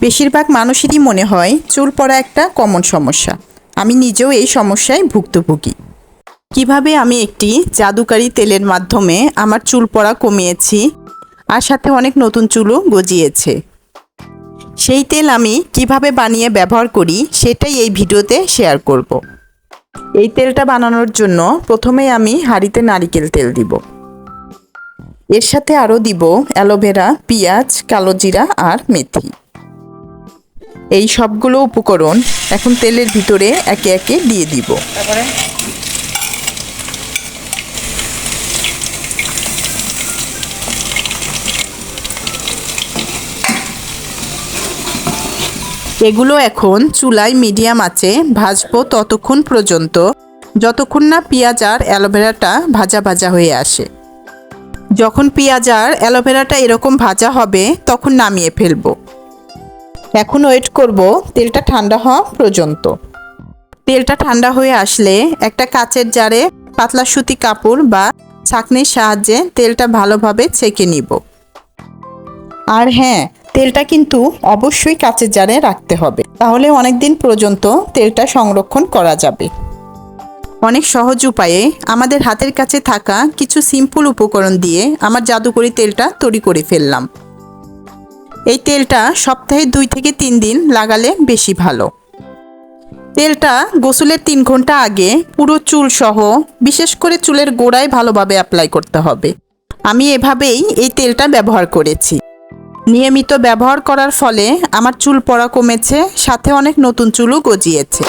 বেশিরভাগ মানুষেরই মনে হয় চুল পড়া একটা কমন সমস্যা। আমি নিজেও এই সমস্যায় ভুক্তভোগী। কীভাবে আমি একটি জাদুকারি তেলের মাধ্যমে আমার চুল পড়া কমিয়েছি আর সাথে অনেক নতুন চুলও গজিয়েছে? সেই তেল আমি কীভাবে বানিয়ে ব্যবহার করি সেটাই এই ভিডিওতে শেয়ার করব। এই তেলটা বানানোর জন্য প্রথমে আমি হাঁড়িতে নারিকেল তেল দিব। এর সাথে আরও দিব অ্যালোভেরা, পেঁয়াজ, কালো জিরা আর মেথি। এই সবগুলো উপকরণ এখন তেলের ভিতরে একে একে দিয়ে দিব। তারপরে? এগুলো এখন চুলায় মিডিয়াম আছে ভাজবো ততক্ষণ পর্যন্ত যতক্ষণ না পেঁয়াজ আর অ্যালোভেরাটা ভাজা ভাজা হয়ে আসে। যখন পেঁয়াজ আর অ্যালোভেরাটা এরকম ভাজা হবে তখন নামিয়ে ফেলব। এখন ওয়েট করব, তেলটা ঠান্ডা হওয়া পর্যন্ত। তেলটা ঠান্ডা হয়ে আসলে একটা কাচের জারে পাতলা সুতি কাপড় বা ছাঁকনির সাহায্যে তেলটা ভালোভাবে ছেঁকে নিব। আর হ্যাঁ তেলটা কিন্তু অবশ্যই কাচের জারে রাখতে হবে। তাহলে অনেক দিন পর্যন্ত তেলটা সংরক্ষণ করা যাবে। অনেক সহজ উপায়ে আমাদের হাতের কাছে থাকা কিছু সিম্পল উপকরণ দিয়ে আমার জাদুকরি তেলটা তৈরি করে ফেললাম। এই তেলটা সপ্তাহে দুই থেকে তিন দিন লাগালে বেশি ভালো। তেলটা গোসলের তিন ঘণ্টা আগে পুরো চুল সহ, বিশেষ করে চুলের গোড়ায় ভালোভাবে অ্যাপ্লাই করতে হবে। আমি এভাবেই এই তেলটা ব্যবহার করেছি। নিয়মিত ব্যবহার করার ফলে আমার চুল পড়া কমেছে, সাথে অনেক নতুন চুলও গজিয়েছে।